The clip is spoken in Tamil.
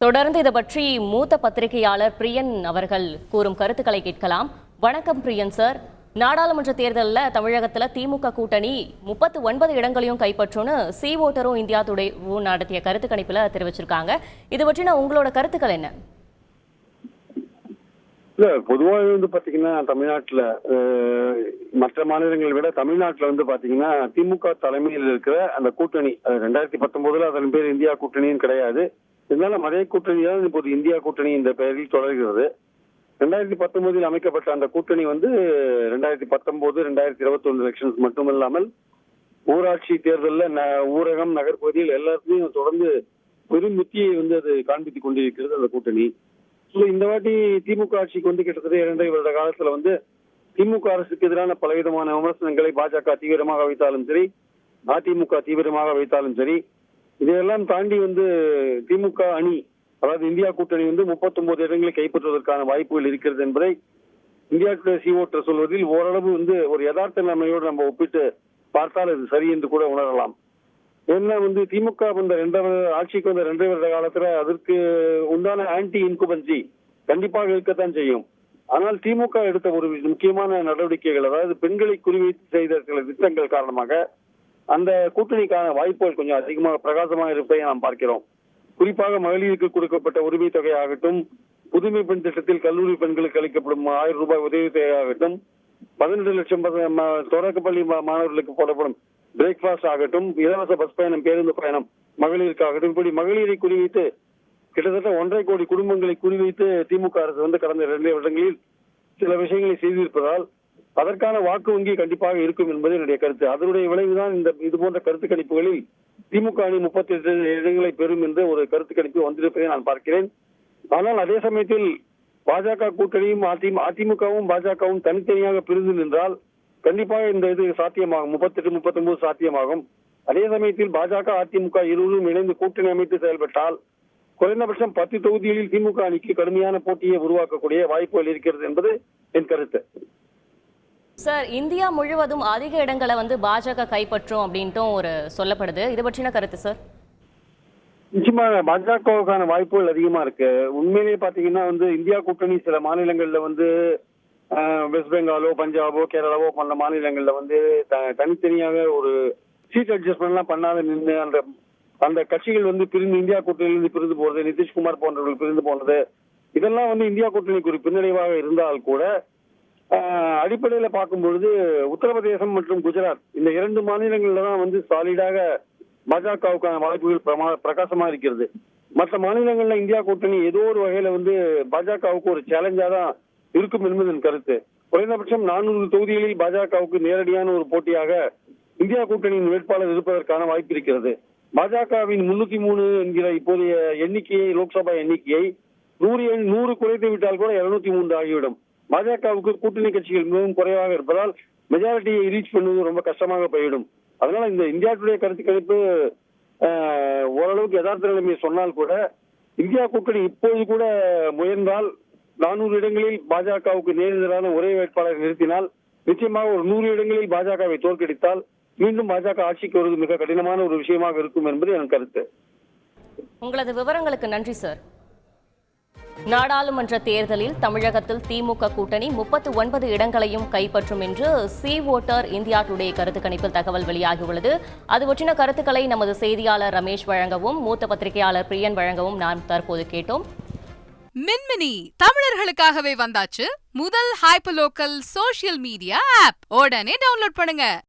தொடர்ந்து இது பற்றி மூத்த பத்திரிகையாளர் பிரியன் அவர்கள் கூறும் கருத்துக்களை கேட்கலாம். வணக்கம் பிரியன் சார் நாடாளுமன்ற தேர்தலில் தமிழகத்தில் திமுக கூட்டணி முப்பத்து ஒன்பது இடங்களையும் கைப்பற்றும்னு சி ஓட்டரும் இந்தியா டுடே நடத்திய கருத்து கணிப்பில் தெரிவிச்சிருக்காங்க. இது பற்றின உங்களோட கருத்துக்கள் என்ன? இல்ல பொதுவாக வந்து பாத்தீங்கன்னா தமிழ்நாட்டுல மற்ற மாநிலங்களை விட தமிழ்நாட்டுல வந்து பாத்தீங்கன்னா திமுக தலைமையில் இருக்கிற அந்த கூட்டணி ரெண்டாயிரத்தி பத்தொன்பதுல அதன் பேர் இந்தியா கூட்டணியும் கிடையாது. இருந்தாலும் அதே கூட்டணி தான் இப்போது இந்தியா கூட்டணி இந்த பெயரில் தொடர்கிறது. ரெண்டாயிரத்தி பத்தொன்பதில் அமைக்கப்பட்ட அந்த கூட்டணி வந்து ரெண்டாயிரத்தி பத்தொன்பது ரெண்டாயிரத்தி இருபத்தி ஒன்று எலெக்ஷன்ஸ் மட்டுமில்லாமல் ஊராட்சி தேர்தலில் ந- ஊரகம் நகர்பகுதியில் எல்லாத்துலயும் தொடர்ந்து பெரும் வெற்றியை வந்து அது காண்பித்துக் கொண்டிருக்கிறது அந்த கூட்டணி. ஸோ இந்த வாட்டி திமுக ஆட்சிக்கு வந்து கிட்டத்தட்ட இரண்டரை வருட காலத்தில் வந்து திமுக அரசுக்கு எதிரான பலவிதமான விமர்சனங்களை பாஜக தீவிரமாக வைத்தாலும் சரி அதிமுக தீவிரமாக வைத்தாலும் சரி இதையெல்லாம் தாண்டி வந்து திமுக அணி அதாவது இந்தியா கூட்டணி வந்து 39 இடங்களை கைப்பற்றுவதற்கான வாய்ப்புகள் இருக்கிறது என்பதை இந்தியா சிஓட்ட சி சொல்வதில் ஓரளவு வந்து ஒரு யதார்த்த நிலைமையோடு நம்ம ஒப்பிட்டு பார்த்தால் அது சரி என்று கூட உணரலாம். ஏன்னா வந்து திமுக வந்த ரெண்டாவது ஆட்சிக்கு வந்த ரெண்டரை வருட காலத்துல அதற்கு உண்டான ஆன்டி இன்குபன்சி கண்டிப்பாக இருக்கத்தான் செய்யும். ஆனால் திமுக எடுத்த ஒரு முக்கியமான நடவடிக்கைகள் அதாவது பெண்களை குறிவைத்து செய்த சில திட்டங்கள் காரணமாக அந்த கூட்டணிக்கான வாய்ப்புகள் கொஞ்சம் அதிகமாக பிரகாசமாக இருப்பதை நாம் பார்க்கிறோம். குறிப்பாக மகளிருக்கு கொடுக்கப்பட்ட உரிமை தொகையாகட்டும் புதுமை பெண் திட்டத்தில் கல்லூரி பெண்களுக்கு அளிக்கப்படும் ஆயிரம் ரூபாய் உதவி தொகையாகட்டும் பதினெட்டு லட்சம் தொடக்கப்பள்ளி மா- மாணவர்களுக்கு போடப்படும் பிரேக்ஃபாஸ்ட் ஆகட்டும் இலவச பஸ் பயணம் பேருந்து பயணம் மகளிருக்காகட்டும். இப்படி மகளிரை குறிவைத்து கிட்டத்தட்ட ஒன்றரை கோடி குடும்பங்களை குறிவைத்து திமுக அரசு வந்து கடந்த இரண்டு வருடங்களில் சில விஷயங்களை செய்திருப்பதால் அதற்கான வாக்கு வங்கி கண்டிப்பாக இருக்கும் என்பது என்னுடைய கருத்து. அதனுடைய விளைவுதான் இந்த இது போன்ற கருத்து கணிப்புகளில் திமுக அணி முப்பத்தி எட்டு இடங்களை பெறும் என்று ஒரு கருத்து கணிப்பு வந்திருப்பதை நான் பார்க்கிறேன். ஆனால் அதே சமயத்தில் பாஜக கூட்டணியும் அதிமுகவும் பாஜகவும் தனித்தனியாக பிரிந்து நின்றால் கண்டிப்பாக இந்த இது சாத்தியமாகும். முப்பத்தெட்டு முப்பத்தொன்பது சாத்தியமாகும். அதே சமயத்தில் பாஜக அதிமுக இருவரும் இணைந்து கூட்டணி அமைத்து செயல்பட்டால் குறைந்தபட்சம் பத்து தொகுதிகளில் திமுக அணிக்கு கடுமையான போட்டியை உருவாக்கக்கூடிய வாய்ப்புகள் இருக்கிறது என்பது என் கருத்து. சார் இந்தியா முழுவதும் அதிக இடங்களை வந்து பாஜக கைப்பற்றும் அப்படின்ட்டும் ஒரு சொல்லப்படுது. இதை பற்றின கருத்து சார்? நிச்சயமாக பாஜகவுக்கான வாய்ப்புகள் அதிகமா இருக்கு. உண்மையிலேயே பாத்தீங்கன்னா வந்து இந்தியா கூட்டணி சில மாநிலங்கள்ல வந்து வெஸ்ட் பெங்காலோ பஞ்சாபோ கேரளாவோ போன்ற மாநிலங்கள்ல வந்து த- தனித்தனியாக ஒரு சீட் அட்ஜஸ்ட்மெண்ட் எல்லாம் பண்ணாத நின்று அந்த அந்த கட்சிகள் வந்து பிரிந்து இந்தியா கூட்டணியிலிருந்து பிரிந்து போறது நிதிஷ்குமார் போன்றவர்கள் பிரிந்து போனது இதெல்லாம் வந்து இந்தியா கூட்டணிக்கு ஒரு பின்னடைவாக இருந்தால் கூட அடிப்படையில பார்க்கும் பொழுது உத்தரப்பிரதேசம் மற்றும் குஜராத் இந்த இரண்டு மாநிலங்கள்ல தான் வந்து சாலிடாக பாஜகவுக்கான வாய்ப்புகள் பிரமா- பிரகாசமா இருக்கிறது. மற்ற மாநிலங்கள்ல இந்தியா கூட்டணி ஏதோ ஒரு வகையில வந்து பாஜகவுக்கு ஒரு சேலஞ்சா தான் இருக்கும் என்பது என் கருத்து. குறைந்தபட்சம் நானூறு தொகுதிகளில் பாஜகவுக்கு நேரடியான ஒரு போட்டியாக இந்தியா கூட்டணியின் வேட்பாளர் இருப்பதற்கான வாய்ப்பு இருக்கிறது. பாஜகவின் முன்னூத்தி மூணு என்கிற இப்போதைய எண்ணிக்கையை லோக்சபா எண்ணிக்கையை நூறு நூறு குறைத்து விட்டால் கூட இருநூத்தி மூன்று ஆகிவிடும். பாஜகவுக்கு கூட்டணி கட்சிகள் மிகவும் குறைவாக இருப்பதால் மெஜாரிட்டியை ரீச் பண்ணுவது ரொம்ப கஷ்டமாக போயிடும். அதனால இந்த இந்தியா டுடே கருத்து கணிப்பு ஓரளவுக்கு யதார்த்த நிலைமையை சொன்னால் கூட இந்தியா கூட்டணி இப்போது கூட முயன்றால் நானூறு இடங்களில் பாஜகவுக்கு நேரெதிரான ஒரே வேட்பாளரை நிறுத்தினால் நிச்சயமாக ஒரு நூறு இடங்களில் பாஜகவை தோற்கடித்தால் மீண்டும் பாஜக ஆட்சிக்கு வருவது மிக கடினமான ஒரு விஷயமாக இருக்கும் என்பது என் கருத்து. உங்களது விவரங்களுக்கு நன்றி சார். நாடாளுமன்ற தேர்தலில் தமிழகத்தில் திமுக கூட்டணி முப்பத்து ஒன்பது இடங்களையும் கைப்பற்றும் என்று சி ஓட்டர் இந்தியா டுடே கருத்து கணிப்பில் தகவல் வெளியாகியுள்ளது. அது பற்றின கருத்துக்களை நமது செய்தியாளர் ரமேஷ் வழங்கவும் மூத்த பத்திரிகையாளர் பிரியன் வழங்கவும் நாம் தற்போது கேட்டோம். மின்மினி தமிழர்களுக்காகவே வந்தாச்சு முதல் hyper local social media app உடனே டவுன்லோட் பண்ணுங்க.